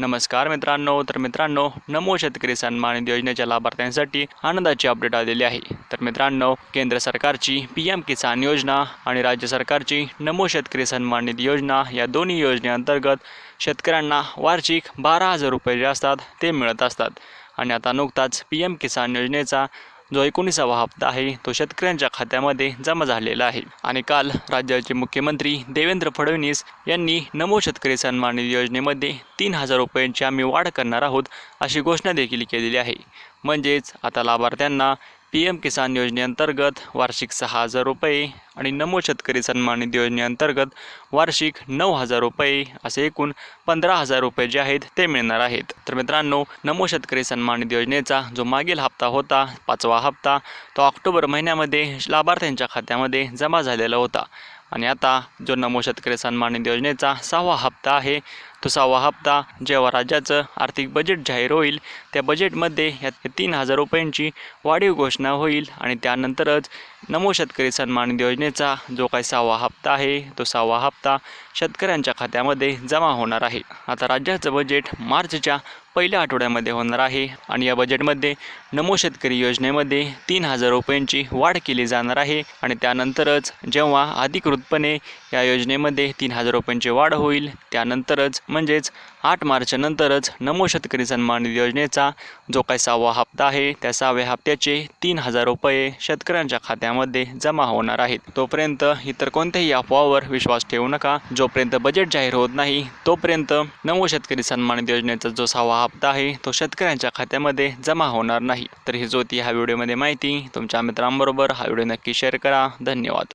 नमस्कार मित्रांनो तर मित्रांनो नमो शेतकरी सन्मान निधी योजनेच्या लाभार्थ्यांसाठी आनंदाची अपडेट आलेली आहे. तर मित्रांनो केंद्र सरकारची पी एम किसान योजना आणि राज्य सरकारची नमो शेतकरी सन्मान निधी योजना या दोन्ही योजनेअंतर्गत शेतकऱ्यांना वार्षिक बारा हजार रुपये जे असतात ते मिळत असतात. आणि आता नुकताच पी एम किसान योजनेचा जो एकोणीसावा हप्ता आहे तो शेतकऱ्यांच्या खात्यामध्ये जमा झालेला आहे. आणि काल राज्याचे मुख्यमंत्री देवेंद्र फडणवीस यांनी नमो शेतकरी सन्मान निधी योजनेमध्ये तीन हजार रुपयांची आम्ही वाढ करणार आहोत अशी घोषणा देखील केलेली आहे. म्हणजेच आता लाभार्थ्यांना पी एम किसान योजनेअंतर्गत वार्षिक सहा हजार रुपये आणि नमो शेतकरी सन्मान निधी योजनेअंतर्गत वार्षिक नऊ हजार रुपये असे एकूण पंधरा हजार रुपये जे आहेत ते मिळणार आहेत. तर मित्रांनो नमो शेतकरी सन्मान निधी योजनेचा जो मागील हप्ता होता पाचवा हप्ता तो ऑक्टोबर महिन्यामध्ये लाभार्थ्यांच्या खात्यामध्ये जमा झालेला होता. आणि आता जो नमो शेतकरी सन्मान निधी योजनेचा सहावा हप्ता आहे तो सहावा हप्ता जेव्हा राज्याचं आर्थिक बजेट जाहीर होईल त्या बजेटमध्ये या तीन हजार रुपयांची वाढीव घोषणा होईल आणि त्यानंतरच नमो शेतकरी सन्मान निधी योजनेचा जो काही सहावा हप्ता आहे तो सहावा हप्ता शेतकऱ्यांच्या खात्यामध्ये जमा होणार आहे. आता राज्याचं बजेट मार्चच्या पहिल्या आठवड्यामध्ये होणार आहे आणि या बजेटमध्ये नमो शेतकरी योजनेमध्ये तीन हजार रुपयांची वाढ केली जाणार आहे आणि त्यानंतरच जेव्हा अधिकृतपणे या योजनेमध्ये तीन हजार रुपयांची वाढ होईल त्यानंतरच म्हणजेच आठ मार्चनंतरच नमो शेतकरी सन्मान निधी योजनेचा जो काही सहावा हप्ता आहे त्या सहाव्या हप्त्याचे तीन हजार रुपये शेतकऱ्यांच्या खात्यामध्ये जमा होणार आहेत. तोपर्यंत इतर कोणत्याही अफवावर विश्वास ठेवू नका. जोपर्यंत बजेट जाहीर होत नाही तोपर्यंत नमो शेतकरी सन्मान निधी योजनेचा जो सहावा हप्ता आहे तो शेतकऱ्यांच्या खात्यामध्ये जमा होणार नाही. तर ही जो ती ह्या व्हिडिओमध्ये माहिती. तुमच्या मित्रांबरोबर हा व्हिडिओ नक्की शेअर करा. धन्यवाद.